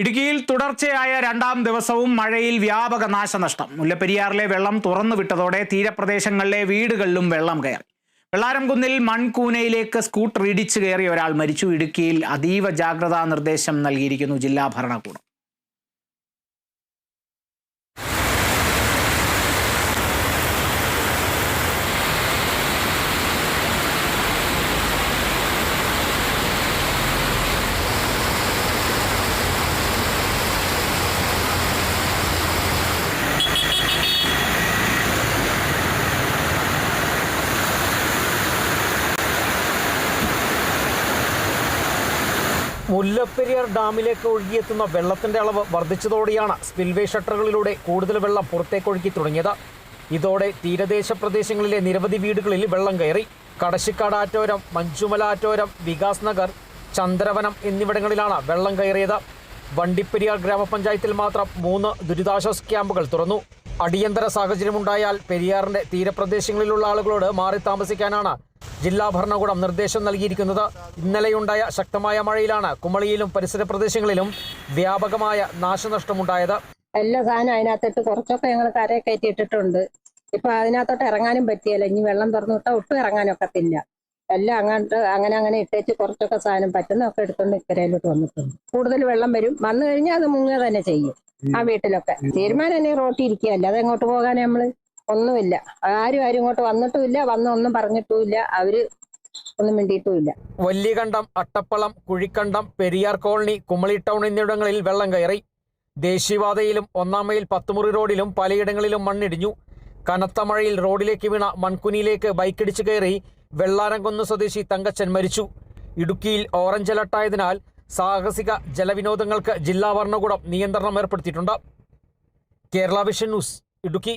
ഇടുക്കിയിൽ തുടർച്ചയായ രണ്ടാം ദിവസവും മഴയിൽ വ്യാപക നാശനഷ്ടം. മുല്ലപ്പെരിയാറിലെ വെള്ളം തുറന്നു വിട്ടതോടെ തീരപ്രദേശങ്ങളിലെ വീടുകളിലും വെള്ളം കയറി. വെള്ളാരംകുന്നിൽ മൺകൂനയിലേക്ക് സ്കൂട്ടർ ഇടിച്ചു കയറി ഒരാൾ മരിച്ചു. ഇടുക്കിയിൽ അതീവ ജാഗ്രതാ നിർദ്ദേശം നൽകിയിരിക്കുന്നു ജില്ലാ ഭരണകൂടം. മുല്ലപ്പെരിയാർ ഡാമിലേക്ക് ഒഴുകിയെത്തുന്ന വെള്ളത്തിന്റെ അളവ് വർദ്ധിച്ചതോടെയാണ് സ്പിൽവേ ഷട്ടറുകളിലൂടെ കൂടുതൽ വെള്ളം പുറത്തേക്ക് ഒഴുകി തുടങ്ങിയത്. ഇതോടെ തീരദേശ പ്രദേശങ്ങളിലെ നിരവധി വീടുകളിൽ വെള്ളം കയറി. കടശിക്കാട് ആറ്റോരം മഞ്ചുമല ആറ്റോരം വികാസ് നഗർ ചന്ദ്രവനം എന്നിവിടങ്ങളിലാണ് വെള്ളം കയറിയത്. വണ്ടിപ്പെരിയാർ ഗ്രാമപഞ്ചായത്തിൽ മാത്രം മൂന്ന് ദുരിതാശ്വാസ ക്യാമ്പുകൾ തുറന്നു. അടിയന്തര സാഹചര്യമുണ്ടായാൽ പെരിയാറിന്റെ തീരപ്രദേശങ്ങളിലുള്ള ആളുകളോട് മാറി താമസിക്കാനാണ് ജില്ലാ ഭരണകൂടം നിർദ്ദേശം നൽകിയിരിക്കുന്നത് ഇന്നലെയുണ്ടായ ശക്തമായ മഴയിലാണ് കുമളിയിലും പരിസര പ്രദേശങ്ങളിലും വ്യാപകമായ നാശനഷ്ടമുണ്ടായത്. എല്ലാ സാധനം അതിനകത്തിട്ട് കുറച്ചൊക്കെ ഞങ്ങൾ കരയെ കയറ്റിയിട്ടിട്ടുണ്ട് ഇപ്പൊ അതിനകത്തോട്ട് ഇറങ്ങാനും പറ്റിയല്ല. ഇനി വെള്ളം തുറന്നു വിട്ടാൽ ഒട്ടും ഇറങ്ങാനൊക്കത്തില്ല. എല്ലാം അങ്ങോട്ട് അങ്ങനെ അങ്ങനെ ഇട്ടേച്ച് കുറച്ചൊക്കെ സാധനം പറ്റുന്നൊക്കെ എടുത്തുകൊണ്ട് ഇക്കരയിലോട്ട് വന്നിട്ടുണ്ട്. കൂടുതൽ വെള്ളം വരും. വന്നു കഴിഞ്ഞാൽ അത് മുങ്ങുക തന്നെ ചെയ്യും. ആ വീട്ടിലൊക്കെ. തീരുമാനം തന്നെ റോട്ടിൽ ഇരിക്കുകയല്ല? അത് എങ്ങോട്ട് പോകാൻ നമ്മൾ? ഒന്നുമില്ല. ആരും ആരും ഇങ്ങോട്ട് വന്നിട്ടുമില്ല. വന്ന് ഒന്നും പറഞ്ഞിട്ടുമില്ല. അവർ ഒന്നും മിണ്ടിയിട്ടുമില്ല. വല്യകണ്ടം അട്ടപ്പളം കുഴിക്കണ്ടം പെരിയാർ കോളനി കുമളി ടൗൺ എന്നിവിടങ്ങളിൽ വെള്ളം കയറി. ദേശീയപാതയിലും ഒന്നാം മൈൽ പത്തുമുറി റോഡിലും പലയിടങ്ങളിലും മണ്ണിടിഞ്ഞു. കനത്ത മഴയിൽ റോഡിലേക്ക് വീണ മൺകുനിയിലേക്ക് ബൈക്കിടിച്ചു കയറി വെള്ളാരംകുന്ന് സ്വദേശി തങ്കച്ചൻ മരിച്ചു. ഇടുക്കിയിൽ ഓറഞ്ച് അലർട്ടായതിനാൽ സാഹസിക ജലവിനോദങ്ങൾക്ക് ജില്ലാ ഭരണകൂടം നിയന്ത്രണം ഏർപ്പെടുത്തിയിട്ടുണ്ട്. Kerala vision news Idukki.